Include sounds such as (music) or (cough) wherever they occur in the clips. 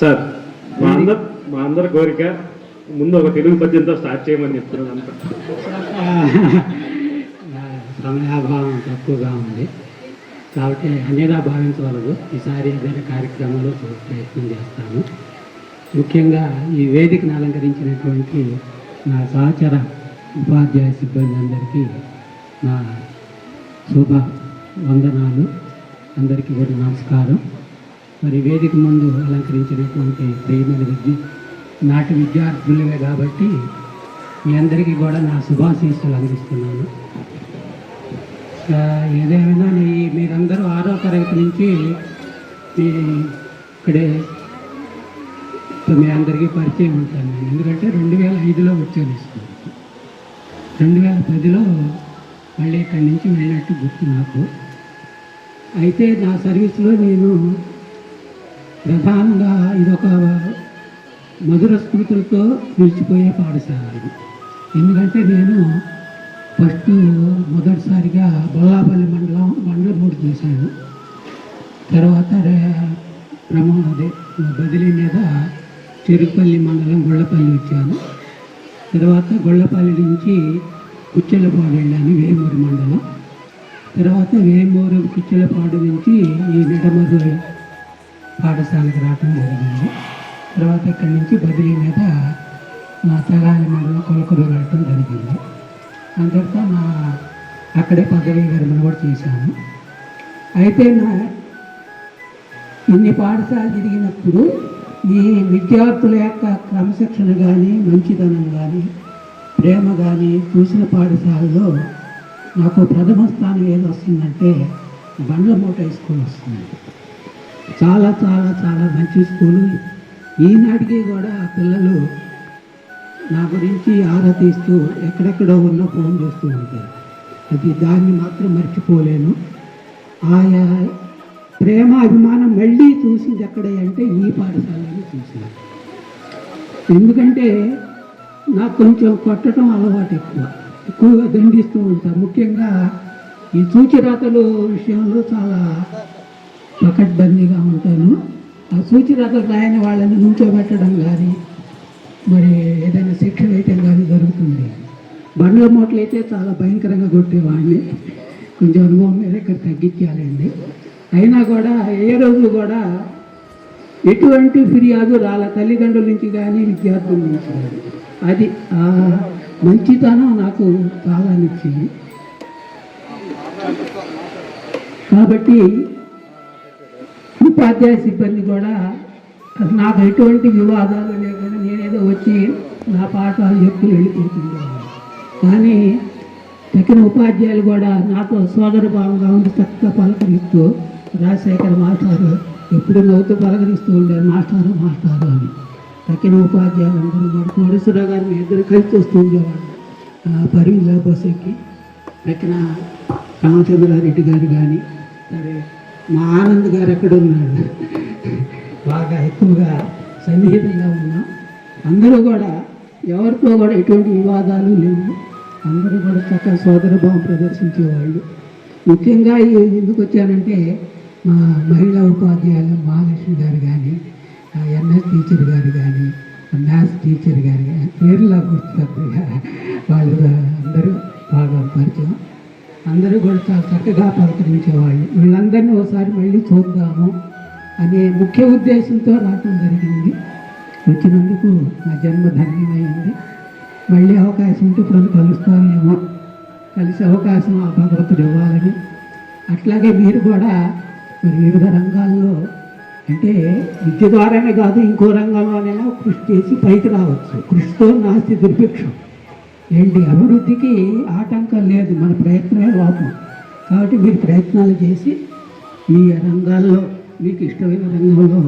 Sir మా అందరు మా అందరి కోరిక ముందు ఒక తెలుగు పద్యంతో స్టార్ట్ చేయమని చెప్తున్నాను అంత. సమయాభావం (laughs) తక్కువగా ఉంది. కాబట్టి అనేదా భావించవలదు. ఈసారి ఏదైనా కార్యక్రమంలో ప్రయత్నం చేస్తాను. ముఖ్యంగా ఈ వేదికను అలంకరించినటువంటి నా సహచర ఉపాధ్యాయ సిబ్బంది అందరికీ నా శుభ వందనాలు. అందరికీ కూడా నమస్కారం. మరి వేదిక ముందు అలంకరించినటువంటి ప్రియమైన విద్య నాటి విద్యార్థులే కాబట్టి మీ అందరికీ కూడా నా శుభాశీస్సులు అందిస్తున్నాను. ఏదేమైనా మీ- మీరందరూ ఆరో తరగతి నుంచి మీ ఇక్కడే మీ అందరికీ పరిచయం ఉంటాను నేను. ఎందుకంటే రెండు వేల ఐదులో ఉద్యోగిస్తాను రెండు వేల పదిలో మళ్ళీ ఇక్కడి నుంచి వెళ్ళినట్టు గుర్తు నాకు. అయితే నా సర్వీస్లో నేను ప్రధానంగా ఇదొక మధుర స్మృతులతో నిలిచిపోయే పాఠశాల ఇది. ఎందుకంటే నేను ఫస్ట్ మొదటిసారిగా బొల్లాపల్లి మండలం మండలమూడి చేశాను. తర్వాత రే- అదే బదిలీ మీద చెరుపల్లి మండలం గొల్లపల్లి వచ్చాను. తర్వాత గొల్లపల్లి నుంచి కుచ్చెలపాడు వెళ్ళాను వేమూరు మండలం. తర్వాత వేమూరు కుచ్చెలపాడు నుంచి ఈ నిడమరు పాఠశాలకు రావటం జరిగింది. తర్వాత ఇక్కడి నుంచి బదిలీ మీద మా తెగాలి మండలం కొలకూరు వెళ్ళటం జరిగింది. అంతా మా అక్కడే పదవీ విరమణ కూడా చేశాను అయితే నా ఇన్ని పాఠశాల జరిగినప్పుడు ఈ విద్యార్థుల యొక్క క్రమశిక్షణ కానీ మంచితనం కానీ ప్రేమ కానీ చూసిన పాఠశాలలో నాకు ప్రథమ స్థానం ఏది వస్తుందంటే బండ్లమూట హై స్కూల్ వస్తుంది. చాలా చాలా చాలా మంచి స్కూలు. ఈనాటికి కూడా పిల్లలు నా గురించి ఆరా తీస్తూ ఎక్కడెక్కడో ఉన్న ఫోన్ చేస్తూ ఉంటారు. అది దాన్ని మాత్రం మర్చిపోలేను. ఆయా ప్రేమ అభిమానం మళ్ళీ చూసింది ఎక్కడ అంటే ఈ పాఠశాలను చూసాను ఎందుకంటే నాకు కొంచెం కొట్టడం అలవాటు ఎక్కువ. ఎక్కువగా దండిస్తూ ఉంటాను ముఖ్యంగా ఈ సూచిరాతలు విషయంలో చాలా పకడ్బందీగా ఉంటాను. ఆ సూచనలు రాయని వాళ్ళని నుంచోబెట్టడం కానీ మరి ఏదైనా శిక్ష వేయటం కానీ జరుగుతుంది. బండ్ల మూటలు అయితే చాలా భయంకరంగా కొట్టేవాడిని. కొంచెం అనుభవం మీద ఇక్కడ తగ్గించాలండి. అయినా కూడా ఏ రోజు కూడా ఎటువంటి ఫిర్యాదు రాల తల్లిదండ్రుల నుంచి కానీ విద్యార్థుల నుంచి కానీ. అది ఆ మంచితనం నాకు చాలా నచ్చింది కాబట్టి ఉపాధ్యాయ సిబ్బంది కూడా నాకు ఎటువంటి వివాదాలు లేకుండా నేనేదో వచ్చి నా పాఠాలు చెప్తూ వెళ్ళిపోతున్నాను కానీ తగిన ఉపాధ్యాయులు కూడా నాతో సోదర భావంగా ఉండి చక్కగా పలకరిస్తూ రాజశేఖర్ మాస్టారు ఎప్పుడు నవ్వుతూ పలకరిస్తూ ఉండారు మాస్టారు మాస్టారు అని. తగిన ఉపాధ్యాయులు అందరూ కూడా కోడేశ్వరరావు గారు మీ ఇద్దరు కలిసి వస్తూ ఉండేవాడు పరిమిల బస్ ఎక్కి తగిన రామచంద్రారెడ్డి గారు కానీ సరే మా ఆనంద్ గారు ఎక్కడున్నాడు? బాగా ఎక్కువగా సన్నిహితంగా ఉన్నాం. అందరూ కూడా ఎవరితో కూడా ఎటువంటి వివాదాలు లేవు. అందరూ కూడా చక్కగా సోదరభావం ప్రదర్శించేవాళ్ళు. ముఖ్యంగా ఎందుకు వచ్చానంటే మా మహిళా ఉపాధ్యాయులు మహాలక్ష్మి గారు కానీ ఎన్ఎస్ టీచర్ గారు కానీ మ్యాథ్స్ టీచర్ గారు కానీ పేర్లా గుర్తు వాళ్ళు అందరూ బాగా పరిచయం. అందరూ కూడా చాలా చక్కగా పలకరించేవాళ్ళు. వీళ్ళందరినీ ఒకసారి మళ్ళీ చూద్దాము అనే ముఖ్య ఉద్దేశంతో రావటం జరిగింది. వచ్చినందుకు నా జన్మ ధన్యమైంది. మళ్ళీ అవకాశం ఉంటే ఇప్పుడు కలుస్తామేమో. కలిసే అవకాశం ఆ భగవంతుడు ఇవ్వాలని. అట్లాగే మీరు కూడా మరి వివిధ రంగాల్లో అంటే విద్య ద్వారానే కాదు ఇంకో రంగంలోనైనా కృషి చేసి పైకి రావచ్చు. కృషితో నాస్తి దుర్భిక్షం. ఏంటి? అభివృద్ధికి ఆటంకం లేదు. మన ప్రయత్నమే లోపం. కాబట్టి మీరు ప్రయత్నాలు చేసి ఈ రంగాల్లో మీకు ఇష్టమైన రంగంలో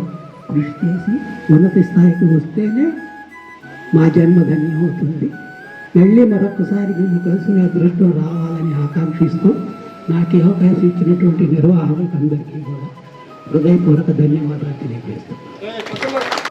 కృషి చేసి ఉన్నత స్థాయికి వస్తేనే మా జన్మ ధన్యమవుతుంది మళ్ళీ మరొకసారి మేము కలిసిన అదృష్టం రావాలని ఆకాంక్షిస్తూ నాకు ఈ అవకాశం ఇచ్చినటువంటి నిర్వాహకులకు అందరికీ కూడా హృదయపూర్వక ధన్యవాదాలు తెలియజేస్తాను